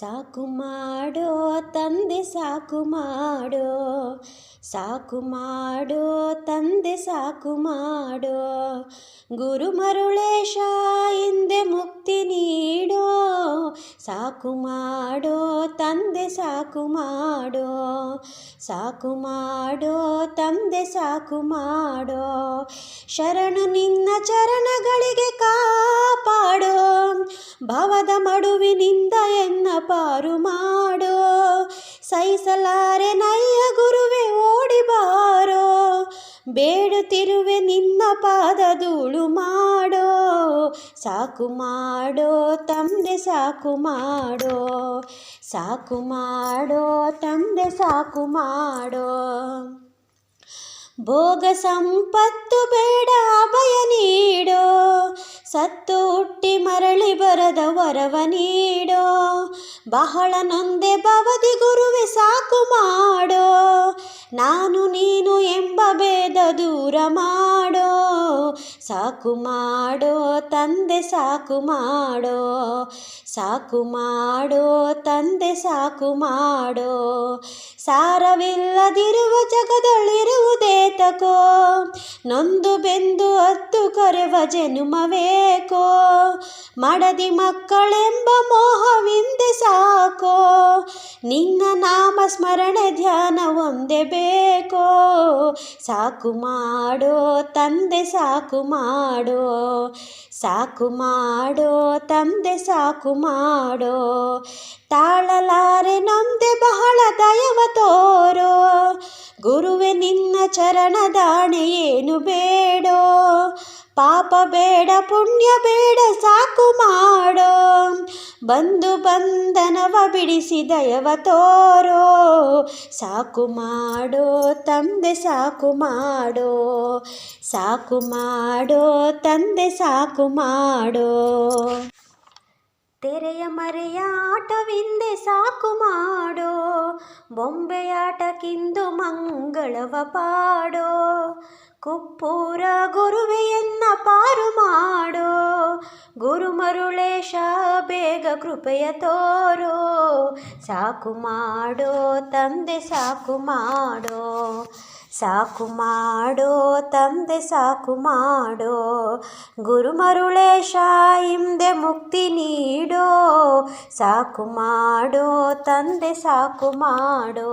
ಸಾಕು ಮಾಡೋ ತಂದೆ, ಸಾಕು ಮಾಡೋ ಸಾಕು ಮಾಡೋ ತಂದೆ, ಸಾಕು ಮಾಡೋ. ಗುರು ಮರುಳೇಶ ಹಿಂದೆ ಮುಕ್ತಿ ನೀಡೋ, ಸಾಕು ಮಾಡೋ ತಂದೆ, ಸಾಕು ಮಾಡೋ. ಸಾಕು ಮಾಡೋ ತಂದೆ, ಸಾಕು ಮಾಡೋ, ಶರಣು ನಿನ್ನ ಚರಣಗಳಿಗೆ ಕಾಪಾಡೋ. ಭವದ ಮಡುವಿನಿಂದ ಪಾರು ಮಾಡೋ ಸಹಿಸಲಾರೆ ನಯ್ಯ ಗುರುವೆ ಓಡಿ ಬಾರೋ ಬೇಡುತ್ತಿರುವೆ ನಿನ್ನ ಪಾದ ಧೂಳು ಮಾಡೋ? ಸಾಕು ಮಾಡೋ ತಂದೆ, ಸಾಕು ಮಾಡೋ? ಸಾಕು ಮಾಡೋ ತಂದೆ, ಸಾಕು ಮಾಡೋ? ಭೋಗ ಸಂಪತ್ತು ಬೇಡ, ಅಭಯ ನೀಡೋ? ಸತ್ತು ಹುಟ್ಟಿ ಮರಳಿ ಬರದ ವರವ ನೀಡೋ? ಬಹಳ ನಂದೆ ಭವದಿ ಗುರುವೆ ಸಾಕು ಮಾಡೋ. ನಾನು ನೀನು ಎಂಬ ಭೇದ ದೂರ ಸಾಕು ಮಾಡೋ ತಂದೆ ಸಾಕು ಮಾಡೋ ಸಾಕು ಮಾಡೋ ತಂದೆ ಸಾಕು ಮಾಡೋ. ಸಾರವಿಲ್ಲದಿರುವ ಜಗದಲ್ಲಿರುವುದೇತಕೋ ನೊಂದು ಬೆಂದು ಹತ್ತು ಕರೆವ ಜನುಮವೇಕೋ. ಮಡದಿ ಮಕ್ಕಳೆಂಬ ಮೋಹವಿಂದೆ ಸಾಕೋ, ನಿನ್ನ ನಾಮ ಸ್ಮರಣೆ ಧ್ಯಾನ ಒಂದೇ ಬೇಕೋ. ಸಾಕು ಮಾಡೋ ತಂದೆ ಸಾಕು ಮಾಡೋ ಸಾಕು ಮಾಡೋ ತಂದೆ ಸಾಕು ಮಾಡೋ ತಾಳಲಾರೆ ನೊಂದೆ ಬಹಳ ದಯವ ತೋರೋ ಗುರುವೆ ನಿನ್ನ ಚರಣದಾಣೆ ಏನು ಬೇಡೋ ಪಾಪ ಬೇಡ ಪುಣ್ಯ ಬೇಡ ಸಾಕು ಮಾಡೋ ಬಂದು ಬಂಧನವ ಬಿಡಿಸಿ ದಯವ ತೋರೋ. ಸಾಕು ಮಾಡೋ ತಂದೆ, ಸಾಕು ಮಾಡೋ. ಸಾಕು ಮಾಡೋ ತಂದೆ, ಸಾಕು ಮಾಡೋ. ತೆರೆಯ ಮರೆಯ ಆಟವಿಂದೆ ಸಾಕು ಮಾಡೋ. ಬೊಂಬೆಯಾಟಕ್ಕಿಂದು ಮಂಗಳವ ಪಾಡೋ. ಕುಪ್ಪೂರ ಮಾಡೋ ಗುರು ಮರುಳೇಶ ಬೇಗ ಕೃಪೆಯ ತೋರೋ, ಸಾಕು ಮಾಡೋ ತಂದೆ, ಸಾಕು ಮಾಡೋ ಸಾಕು ಮಾಡೋ ತಂದೆ, ಸಾಕು ಮಾಡೋ ಗುರು ಮರುಳೇಶ ಹಿಂದೆ ಮುಕ್ತಿ ನೀಡೋ, ಸಾಕು ಮಾಡೋ ತಂದೆ, ಸಾಕು ಮಾಡೋ.